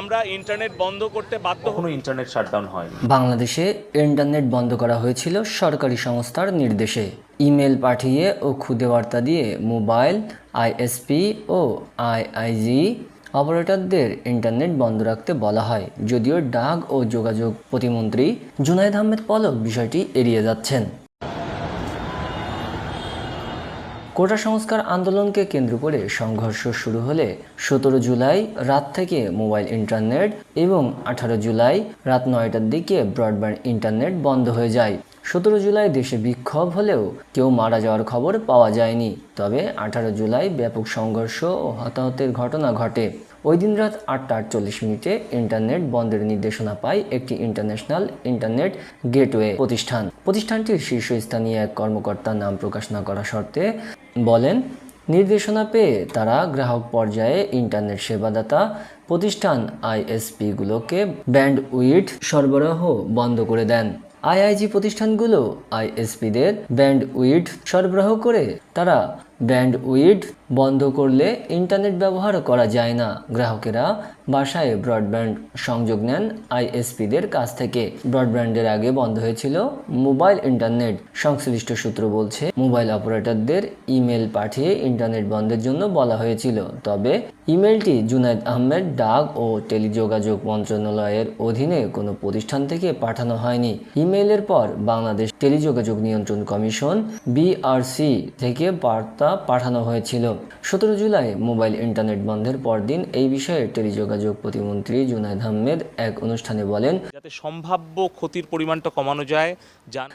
আমরা ইন্টারনেট বন্ধ করতে বাধ্য কখনো ইন্টারনেট শাটডাউন হয়নি। বাংলাদেশে ইন্টারনেট বন্ধ করা হয়েছিল সরকারি সংস্থার নির্দেশে। ইমেল পাঠিয়ে ও খুদে বার্তা দিয়ে মোবাইল আইএসপি ও আইআইজি অপারেটরদের ইন্টারনেট বন্ধ রাখতে বলা হয়। যদিও ডাক ও যোগাযোগ প্রতিমন্ত্রী জুনায়েদ আহমেদ পলক বিষয়টি এড়িয়ে যাচ্ছেন। কোটা সংস্কার আন্দোলনকে কেন্দ্র করে সংঘর্ষ শুরু হলে সতেরো জুলাই রাত থেকে মোবাইল ইন্টারনেট এবং আঠারো জুলাই রাত নয়টার দিকে ব্রডব্যান্ড ইন্টারনেট বন্ধ হয়ে যায়। সতেরো জুলাই দেশে বিক্ষোভ হলেও কেউ মারা যাওয়ার খবর পাওয়া যায়নি। তবে আঠারো জুলাই ব্যাপক সংঘর্ষ ও হতাহতের ঘটনা ঘটে। ওই দিন রাত আটটা আটচল্লিশ মিনিটে ইন্টারনেট বন্ধের নির্দেশনা পায় একটি ইন্টারন্যাশনাল ইন্টারনেট গেটওয়ে প্রতিষ্ঠান। প্রতিষ্ঠানটির শীর্ষস্থানীয় এক কর্মকর্তার নাম প্রকাশ না করা শর্তে বলেন, নির্দেশনা পেয়ে তারা গ্রাহক পর্যায়ে ইন্টারনেট সেবাদাতা প্রতিষ্ঠান আইএসপিগুলোকে ব্যান্ড উইড সরবরাহ বন্ধ করে দেন। আইআইজি প্রতিষ্ঠানগুলো আইএসপিদের ব্যান্ড উইড সরবরাহ করে তারা ব্যান্ড উইড বন্ধ করলে ইন্টারনেট ব্যবহার করা যায় না। গ্রাহকেরা বাসায় ব্রডব্যান্ড সংযোগ নেন আইএসপিদের কাছ থেকে। ব্রডব্যান্ডের আগে বন্ধ হয়েছিল মোবাইল ইন্টারনেট। সংশ্লিষ্ট সূত্র বলছে, মোবাইল অপারেটরদের ইমেল পাঠিয়ে ইন্টারনেট বন্ধের জন্য বলা হয়েছিল। তবে ইমেলটি জুনাইদ আহমেদ ডাক ও টেলিযোগাযোগ মন্ত্রণালয়ের অধীনে কোনো প্রতিষ্ঠান থেকে পাঠানো হয়নি। ইমেলের পর বাংলাদেশ টেলিযোগাযোগ নিয়ন্ত্রণ কমিশন, বিআরসি থেকে বার্তা পাঠানো হয়েছিল। সতেরো জুলাই মোবাইল ইন্টারনেট বন্ধের পরদিন এই বিষয়ে টেলিযোগাযোগ প্রতিমন্ত্রী জুনাইদ আহমেদ এক অনুষ্ঠানে বলেন যাতে সম্ভাব্য ক্ষতির পরিমাণটা কমানো যায়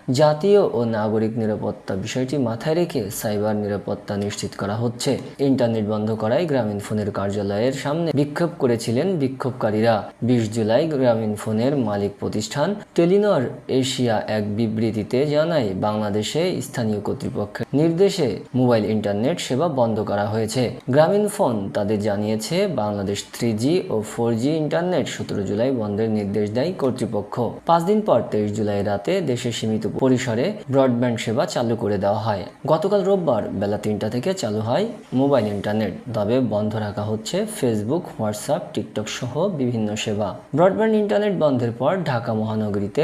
জাতীয় ও নাগরিক নিরাপত্তা বিষয়টি মাথায় রেখে সাইবার নিরাপত্তা নিশ্চিত করা হচ্ছে। ইন্টারনেট বন্ধ করায় গ্রামীণ ফোনের কার্যালয়ের সামনে বিক্ষোভ করেছিলেন বিক্ষোভকারীরা। বিশ জুলাই গ্রামীণ ফোনের মালিক প্রতিষ্ঠান টেলিনর এশিয়া এক বিবৃতিতে জানায় বাংলাদেশে স্থানীয় কর্তৃপক্ষের নির্দেশে মোবাইল ইন্টারনেট সেবা বন্ধ করা হয়েছে। গ্রামীণ ফোন তাদের জানিয়েছে বাংলাদেশ থ্রি জি ও ফোর ইন্টারনেট সতেরো জুলাই বন্ধের নির্দেশ দেয় কর্তৃপক্ষ। পাঁচ দিন পর তেইশ জুলাই রাতে দেশে সীমিত পরিসরে ব্রডব্যান্ড সেবা চালু করে দেওয়া হয়। গতকাল রোববার বেলা তিনটা থেকে চালু হয় মোবাইল ইন্টারনেট। তবে বন্ধ রাখা হচ্ছে ফেসবুক, হোয়াটসঅ্যাপ, টিকটক সহ বিভিন্ন সেবা। ব্রডব্যান্ড ইন্টারনেট বন্ধের পর ঢাকা মহানগরীতে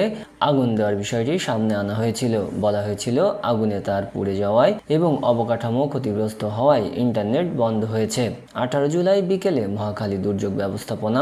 আগুন দেওয়ার বিষয়টি সামনে আনা হয়েছিল। বলা হয়েছিল, আগুনে তার পুড়ে যাওয়ায় এবং অবকাঠামো ক্ষতিগ্রস্ত হওয়ায় ইন্টারনেট বন্ধ হয়েছে। আঠারো জুলাই বিকেলে মহাখালী দুর্যোগ ব্যবস্থাপনা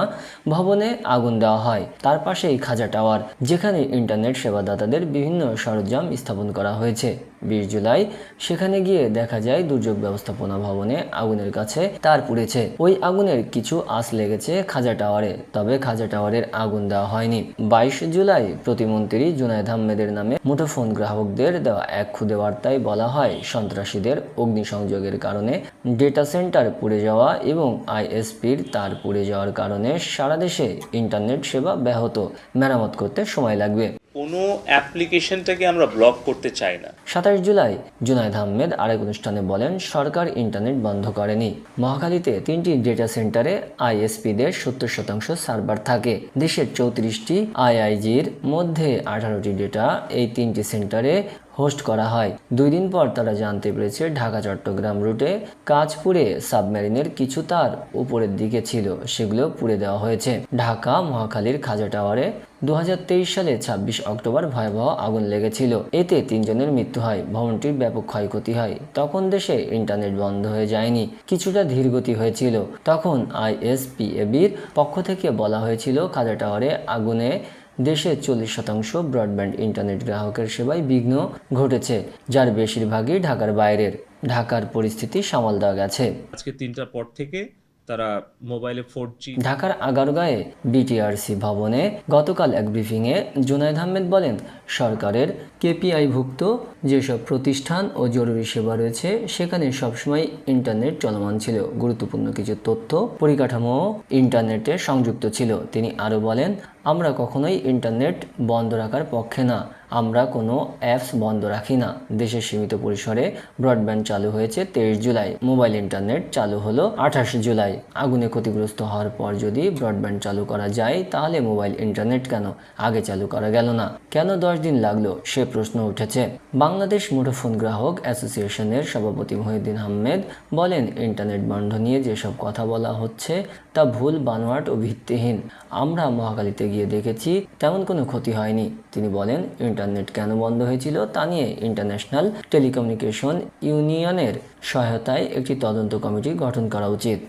ভবনে আগুন দেওয়া হয়। তার পাশেই খাজা টাওয়ার, যেখানে ইন্টারনেট সেবাদাতাদের বিভিন্ন সরঞ্জাম স্থাপন করা হয়েছে। বিশ জুলাই। সেখানে গিয়ে দেখা যায় দুর্যোগ ব্যবস্থাপনা ভবনে আগুনের কাছে তার পুড়েছে। ওই আগুনের কিছু আঁচ লেগেছে খাজা টাওয়ারে, তবে খাজা টাওয়ারের আগুন দেওয়া হয়নি। বাইশ জুলাই প্রতিমন্ত্রী জুনায়দ আহমেদের নামে মুঠোফোন গ্রাহকদের দেওয়া এক খুদে বার্তায় বলা হয়, সন্ত্রাসীদের অগ্নিসংযোগের কারণে ডেটা সেন্টার পুড়ে যাওয়া এবং আইএসপির তার পুড়ে যাওয়ার কারণে সারা দেশে ইন্টারনেট সেবা ব্যাহত। মেরামত করতে সময় লাগবে। কোনো অ্যাপ্লিকেশনটাকে আমরা ব্লক করতে চাই না। সাতাশ জুলাই জুনায়দ আহমেদ আরেক অনুষ্ঠানে বলেন, সরকার ইন্টারনেট বন্ধ করেনি। মহাখালীতে তিনটি ডেটা সেন্টারে আইএসপিদের সত্তর শতাংশ সার্ভার থাকে। দেশের চৌত্রিশটি আইআইজির মধ্যে আঠারোটি ডেটা এই তিনটি সেন্টারে হোস্ট করা হয়। দুই দিন পর তারা জানতে পেরেছে ঢাকা, চট্টগ্রাম রুটে কাজপুরে সাবমেরিনের কিছু তার উপরের দিকে ছিল, সেগুলো পুড়ে দেওয়া হয়েছে। ঢাকা, মহাখালীর খাজা টাওয়ারে দুহাজার তেইশ সালে ২৬ অক্টোবর ভয়াবহ আগুন লেগেছিল। এতে তিনজনের মৃত্যু হয়, ভবনটির ব্যাপক ক্ষয়ক্ষতি হয়। তখন দেশে ইন্টারনেট বন্ধ হয়ে যায়নি, কিছুটা ধীরগতি হয়েছিল। তখন আইএসপিএবির পক্ষ থেকে বলা হয়েছিল, খাজা টাওয়ারে আগুনে দেশের চল্লিশ শতাংশ ব্রডব্যান্ড ইন্টারনেট গ্রাহকের সেবায় বিঘ্ন ঘটেছে যার বেশিরভাগই ঢাকার বাইরের। ঢাকার পরিস্থিতি সামাল দেওয়া গেছে। আজকে তিনটার পর থেকে তারা মোবাইলে ফোর ঢাকার আগারগাঁয়ে বিটিআরসি ভবনে গতকাল এক ব্রিফিংয়ে জুনায়দ আহমেদ বলেন সরকারের কেপিআইভুক্ত যেসব প্রতিষ্ঠান ও জরুরি সেবা রয়েছে সেখানে সবসময় ইন্টারনেট চলমান ছিল। গুরুত্বপূর্ণ কিছু তথ্য পরিকাঠামো ইন্টারনেটে সংযুক্ত ছিল। তিনি আরও বলেন আমরা কখনোই ইন্টারনেট বন্ধ রাখার পক্ষে না। আমরা কোনো অ্যাপস বন্ধ রাখি না। দেশের সীমিত পরিসরে ব্রডব্যান্ড চালু হয়েছে তেইশ জুলাই। মোবাইল ইন্টারনেট চালু হলো আঠাশ জুলাই। আগুনে ক্ষতিগ্রস্ত হওয়ার পর যদি ব্রডব্যান্ড চালু করা যায়, তাহলে মোবাইল ইন্টারনেট কেন? আগে চালু করা গেল না। কেন দশ দিন লাগল? সে প্রশ্ন উঠেছে। বাংলাদেশ মুঠোফোন গ্রাহক অ্যাসোসিয়েশনের সভাপতি মহিউদ্দিন আহমেদ বলেন, ইন্টারনেট বন্ধ নিয়ে যেসব কথা বলা হচ্ছে, তা ভুল বানোয়াট ও ভিত্তিহীন। আমরা মহাকালীতে গিয়ে দেখেছি, তেমন কোনো ক্ষতি হয়নি। তিনি বলেন, ইন্টারনেট কেন বন্ধ হয়েছিল তা নিয়ে ইন্টারন্যাশনাল টেলিকমিউনিকেশন ইউনিয়নের সহায়তায় একটি তদন্ত কমিটি গঠন করা উচিত।